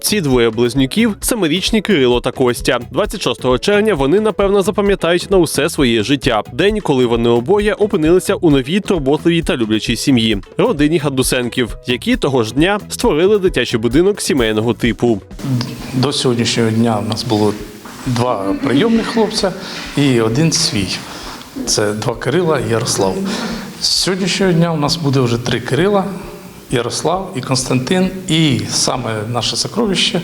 Ці двоє близнюків семирічні Кирило та Костя. 26 червня вони напевно запам'ятають на усе своє життя. День, коли вони обоє опинилися у новій турботливій та люблячій сім'ї родині Гадусенків, які того ж дня створили дитячий будинок сімейного типу. До сьогоднішнього дня в нас було два прийомних хлопця і один свій. Це два Кирила і Ярослав. З сьогоднішнього дня у нас буде вже три Кирила, Ярослав і Константин. І саме наше сокровище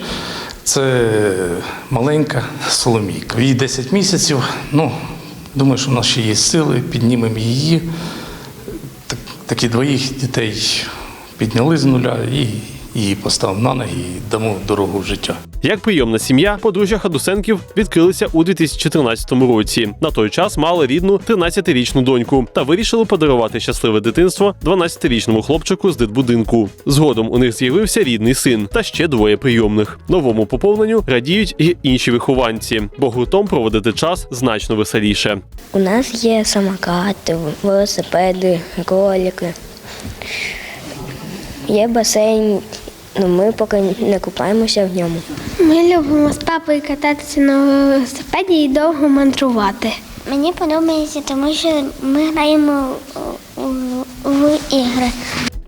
це маленька Соломійка. Їй 10 місяців. Ну, думаю, що в нас ще є сили, піднімемо її. Так, такі двоїх дітей підняли з нуля і її поставимо на ноги і дамо дорогу в життя. Як прийомна сім'я, подружжя Хадусенків відкрилися у 2014 році. На той час мали рідну 13-річну доньку та вирішили подарувати щасливе дитинство 12-річному хлопчику з дитбудинку. Згодом у них з'явився рідний син та ще двоє прийомних. Новому поповненню радіють і інші вихованці, бо гуртом проводити час значно веселіше. У нас є самокати, велосипеди, ролики. Є басейн, але ми поки не купаємося в ньому. Ми любимо з папою кататися на велосипеді і довго мандрувати. Мені подобається, тому що ми граємо в ігри.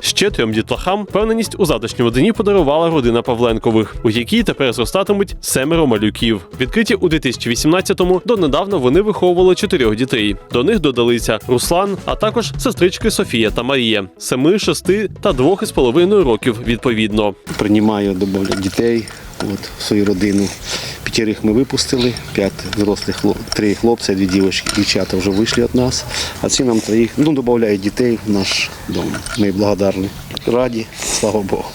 Ще трьом дітлахам впевненість у завтрашньому дні подарувала родина Павленкових, у якій тепер зростатимуть семеро малюків. Відкриті у 2018-му, донедавна вони виховували чотирьох дітей. До них додалися Руслан, а також сестрички Софія та Марія, семи, шести та двох із половиною років відповідно. Приймаю добавлять дітей от, в свою родину. П'ятерих ми випустили, п'ять дорослих хлопців, три хлопця, дві дівчатки, дівчата вже вийшли від нас. А ці нам троїх ну, додають дітей в наш дом. Ми благодарні. Раді, слава Богу.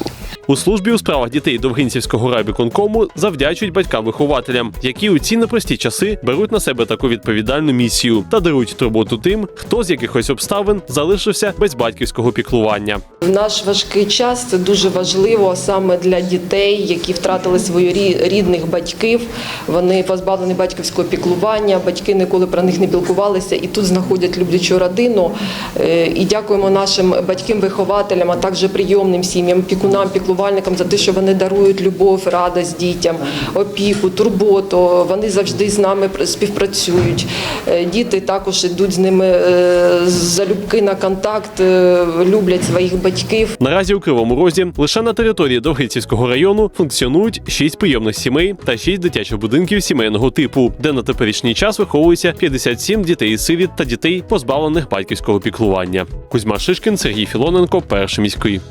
У службі у справах дітей Довгинцівського райвиконкому завдячують батькам-вихователям, які у ці непрості часи беруть на себе таку відповідальну місію та дарують турботу тим, хто з якихось обставин залишився без батьківського піклування. В наш важкий час це дуже важливо саме для дітей, які втратили своїх рідних батьків. Вони позбавлені батьківського піклування, батьки ніколи про них не пілкувалися і тут знаходять люблячу родину. Е, І дякуємо нашим батькам-вихователям, а також прийомним сім'ям, пікунам, піклувальникам за те, що вони дарують любов, радість дітям, опіку, турботу. Вони завжди з нами пр- співпрацюють. Е, Діти також йдуть з ними е, залюбки на контакт, е, люблять своїх батьків. Наразі у Кривому Розі лише на території Довгинцівського району функціонують шість прийомних сімей та шість дитячих будинків сімейного типу, де на теперішній час виховується 57 дітей сиріт та дітей, позбавлених батьківського піклування. Кузьма Шишкін, Сергій Філоненко, перший міський.